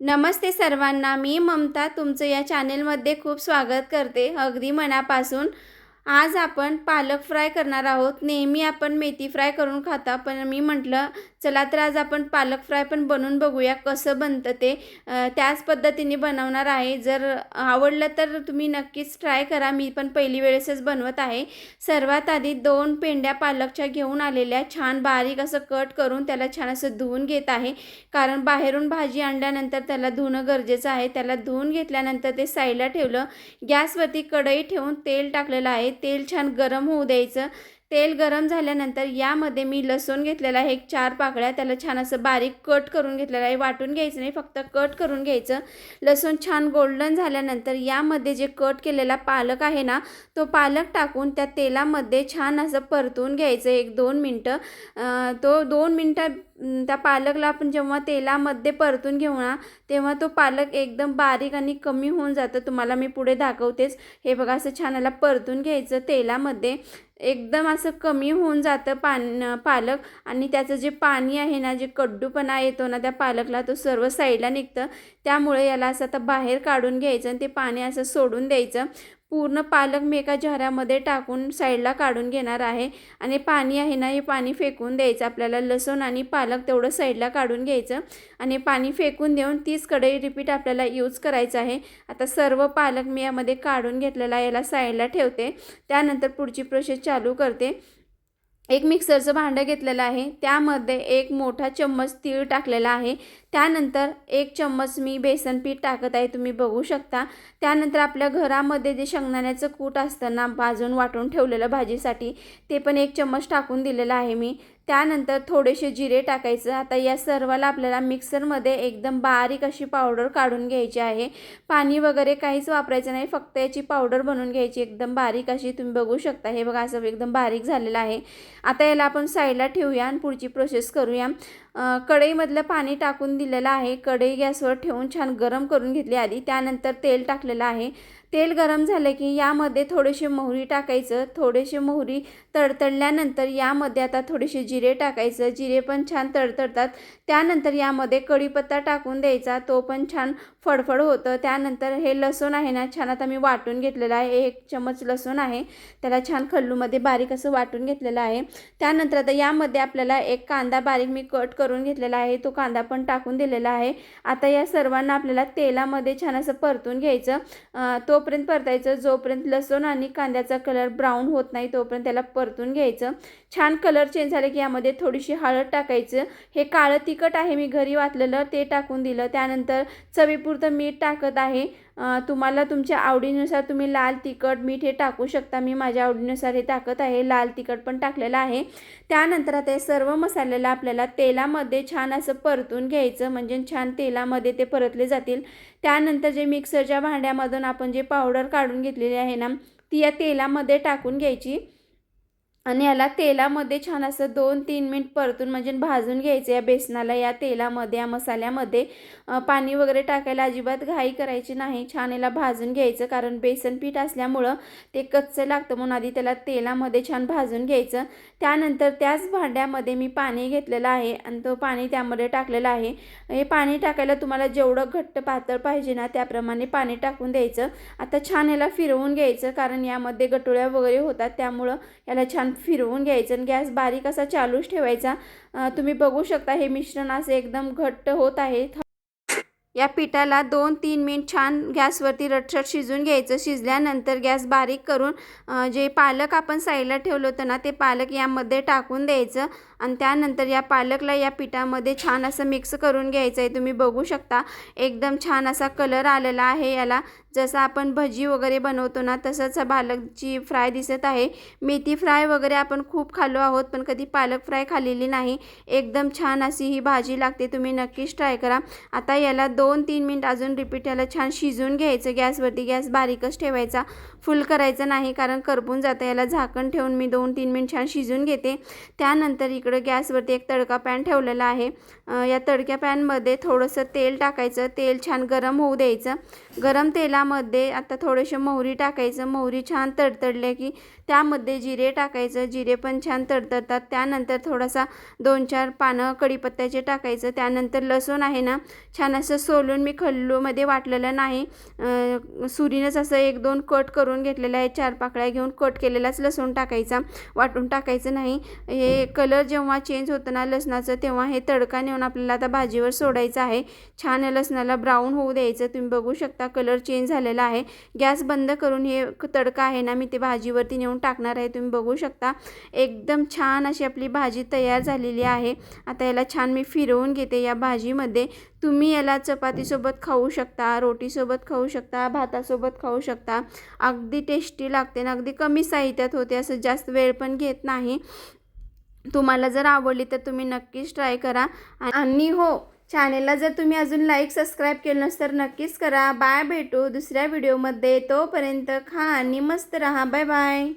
नमस्ते सर्वांना मी ममता तुमचं या चॅनेलमध्ये खूप स्वागत करते. अगदी मनापासून आज आपण पालक फ्राय करणार आहोत. नेहमी आपण मेथी फ्राय करून खाता पण मी म्हटलं चला तर आज आपण पालक फ्राय पण बनवून बघूया कसं बनतं ते. त्याच पद्धतीने बनवणार आहे. जर आवडलं तर तुम्ही नक्कीच ट्राय करा. मी पण पहिली वेळेसच बनवत आहे. सर्वात आधी दोन पेंड्या पालकच्या घेऊन आलेल्या छान बारीक असं कट करून त्याला छान असं धुवून घेत आहे. कारण बाहेरून भाजी आणल्यानंतर त्याला धुणं गरजेचं आहे. त्याला धुवून घेतल्यानंतर ते साईडला ठेवलं. गॅसवरती कढई ठेवून तेल टाकलेलं आहे. तेल छान गरम होऊ द्यायचं. तेल गरम झाल्यानंतर यामध्ये मी लसूण घेतलेला आहे एक चार पाकळ्या. त्याला छान असं बारीक कट करून घेतलेलं आहे. वाटून घ्यायचं नाही फक्त कट करून घ्यायचं. लसूण छान गोल्डन झाल्यानंतर यामध्ये जे कट केलेला पालक आहे ना तो पालक टाकून त्या तेलामध्ये छान असं परतून घ्यायचं एक दोन मिनटं. तो दोन मिनटं त्या पालकला आपण जेव्हा तेलामध्ये परतून घेऊ ना तेव्हा तो पालक एकदम बारीक आणि कमी होऊन जातं. तुम्हाला मी पुढे दाखवतेच. हे बघा असं छान याला परतून घ्यायचं तेलामध्ये. एकदम असं कमी होऊन जातं पान पालक आणि त्याचं जे पाणी आहे ना जे कड्डूपणा येतो ना त्या पालकला तो सर्व साईडला निघतं. त्यामुळे याला असं आता बाहेर काढून घ्यायचं आणि ते पाणी असं सोडून द्यायचं. पूर्ण पालक मी एका झऱ्यामध्ये टाकून साईडला काढून घेणार आहे. आणि पाणी आहे ना हे पाणी फेकून द्यायचं. आपल्याला लसूण आणि पालक तेवढं साईडला काढून घ्यायचं. आणि पाणी फेकून देऊन तीच कढई रिपीट आपल्याला यूज करायचं आहे. आता सर्व पालक मी यामध्ये काढून घेतलेला याला साईडला ठेवते. त्यानंतर पुढची प्रोसेस चालू करते. एक मिक्सरचं भांडं घेतलेलं आहे. त्यामध्ये एक मोठा चम्मच तीळ टाकलेला आहे. त्यानंतर एक चम्मच मी बेसन पीठ टाकत आहे. तुम्ही बघू शकता. त्यानंतर आपल्या घरामध्ये जे शेंगदाण्याचं कूट असताना भाजून वाटून ठेवलेलं भाजीसाठी ते पण एक चम्मच टाकून दिलेलं आहे मी. त्यानंतर थोडेसे जिरे टाकायचं. आता या सर्वाला आपल्याला मिक्सरमध्ये एकदम बारीक अशी पावडर काढून घ्यायची आहे. पाणी वगैरे काहीच वापरायचं नाही. फक्त याची पावडर बनवून घ्यायची. एकदम बारीक अशी तुम्ही बघू शकता. हे बघा असं एकदम बारीक झालेलं आहे. आता याला आपण साईडला ठेवूया आणि पुढची प्रोसेस करूया. कढईमधलं पाणी टाकून दिलेलं आहे. कढई गॅसवर ठेवून छान गरम करून घेतली आधी. त्यानंतर तेल टाकलेलं आहे. तेल गरम झालं की यामध्ये थोडेसे मोहरी टाकायचं थोडेसे मोहरी तडतडल्यानंतर यामध्ये आता थोडेसे जिरे टाकायचं. जिरे पण छान तडतडतात. त्यानंतर यामध्ये कढीपत्ता टाकून द्यायचा. तो पण छान फडफड होतं. त्यानंतर हे लसूण आहे ना छान आता मी वाटून घेतलेलं आहे. एक चमच लसूण आहे. त्याला छान खल्लूमध्ये बारीक असं वाटून घेतलेलं आहे. त्यानंतर आता यामध्ये आपल्याला एक कांदा बारीक मी कट करून घेतलेला आहे. तो कांदा पण टाकून दिलेला आहे. आता या सर्वांना आपल्याला तेलामध्ये छान असं परतून घ्यायचं. तो तोपर्यंत परतायचं जोपर्यंत लसूण आणि कांद्याचा कलर ब्राऊन होत नाही तोपर्यंत त्याला परतून घ्यायचं. छान कलर चेंज झाले की यामध्ये थोडीशी हळद टाकायचं. हे काळं तिखट आहे मी घरी वाटलेलं ते टाकून दिलं. त्यानंतर चवीपुरतं मीठ टाकत आहे. तुम्हाला तुमच्या आवडीनुसार तुम्ही लाल तिखट मीठ हे टाकू शकता. मी माझ्या आवडीनुसार हे टाकत आहे. लाल तिखट पण टाकलेलं आहे. त्यानंतर आता सर्व मसाल्याला आपल्याला तेलामध्ये छान असं परतून घ्यायचं. म्हणजे छान तेलामध्ये ते परतले जातील. त्यानंतर जे मिक्सरच्या भांड्यामधून आपण जे पावडर काढून घेतलेली आहे ना ती या तेलामध्ये टाकून घ्यायची. आणि याला तेलामध्ये छान असं दोन तीन मिनिट परतून म्हणजे भाजून घ्यायचं या बेसनाला या तेलामध्ये या मसाल्यामध्ये. पाणी वगैरे टाकायला अजिबात घाई करायची नाही. छान याला भाजून घ्यायचं कारण बेसन पीठ असल्यामुळं ते कच्चं लागतं म्हणून आधी त्याला तेलामध्ये छान भाजून घ्यायचं. त्यानंतर त्याच भांड्यामध्ये मी पाणी घेतलेलं आहे आणि तो पाणी त्यामध्ये टाकलेलं आहे. हे पाणी टाकायला तुम्हाला जेवढं घट्ट पातळ पाहिजे ना त्याप्रमाणे पाणी टाकून द्यायचं. आता छान याला फिरवून घ्यायचं कारण यामध्ये गटोळ्या वगैरे होतात त्यामुळं याला छान फिरवून घ्यायचं आणि गॅस बारीक असा चालूच ठेवायचा. तुम्ही बघू शकता हे मिश्रण असे एकदम घट्ट होत आहे. या पिठाला दोन तीन मिनिट छान गॅसवरती रटसट शिजून घ्यायचं. शिजल्यानंतर गॅस बारीक करून जे पालक आपण साईडला ठेवलं होतं ना ते पालक यामध्ये टाकून द्यायचं आणि त्यानंतर या पालकला या पिठामध्ये छान असं मिक्स करून घ्यायचं आहे तुम्ही बघू शकता एकदम छान असा कलर आलेला आहे याला. जसं आपण भजी वगैरे बनवतो ना तसंच पालकची फ्राय दिसत आहे. मेथी फ्राय वगैरे आपण खूप खालो आहोत पण कधी पालक फ्राय खाल्लेली नाही. एकदम छान अशी ही भाजी लागते तुम्ही नक्कीच ट्राय करा. आता याला दोन तीन मिनिट अजून रिपीट याला छान शिजवून घ्यायचं. गॅसवरती गॅस बारीकच ठेवायचा. फुल करायचं नाही कारण करपून जातं. याला झाकण ठेवून मी दोन तीन मिनिट छान शिजवून घेते. त्यानंतर इकडं गॅसवरती एक तडका पॅन ठेवलेला आहे. या तडक्या पॅनमध्ये थोडंसं तेल टाकायचं. तेल छान गरम होऊ द्यायचं. गरम तेला त्यामध्ये आता थोडेसे मोहरी टाकायचं मोहरी छान तडतडले की त्यामध्ये जिरे टाकायचं जिरे पण छान तडतडतात. त्यानंतर थोडासा दोन चार पानं कढीपत्त्याचे टाकायचं. त्यानंतर लसूण आहे ना छान असं सोलून मी खल्लूमध्ये वाटलेलं नाही. सुरीनंच असं एक दोन कट करून घेतलेलं आहे. चार पाकळ्या घेऊन कट केलेलाच लसूण टाकायचा. वाटून टाकायचं नाही. हे कलर जेव्हा चेंज होतं ना लसणाचं तेव्हा हे तडका नेऊन आपल्याला आता भाजीवर सोडायचं आहे. छान लसणाला ब्राऊन होऊ द्यायचं. तुम्ही बघू शकता कलर चेंज झालेला आहे. गॅस बंद करून हे तडका आहे ना मी ते भाजीवरती नेऊन टाकणार आहे. तुम्ही बघू शकता. एकदम छान अशी आपली भाजी तयार झालेली आहे. आता याला छान मी फिरवून घेते या भाजीमध्ये. तुम्ही याला चपातीसोबत खाऊ शकता रोटीसोबत खाऊ शकता भातासोबत खाऊ शकता. अगदी टेस्टी लागते ना अगदी कमी साहित्यात होते असं जास्त वेळ पण घेत नाही. तुम्हाला जर आवडली तर तुम्ही नक्कीच ट्राय करा. आणि हो चॅनेलला जर तुम्ही अजून लाईक सबस्क्राईब केलं नसेल तर नक्कीच करा. बाय भेटू दुसऱ्या व्हिडिओमध्ये तोपर्यंत खा आणि मस्त रहा. Bye bye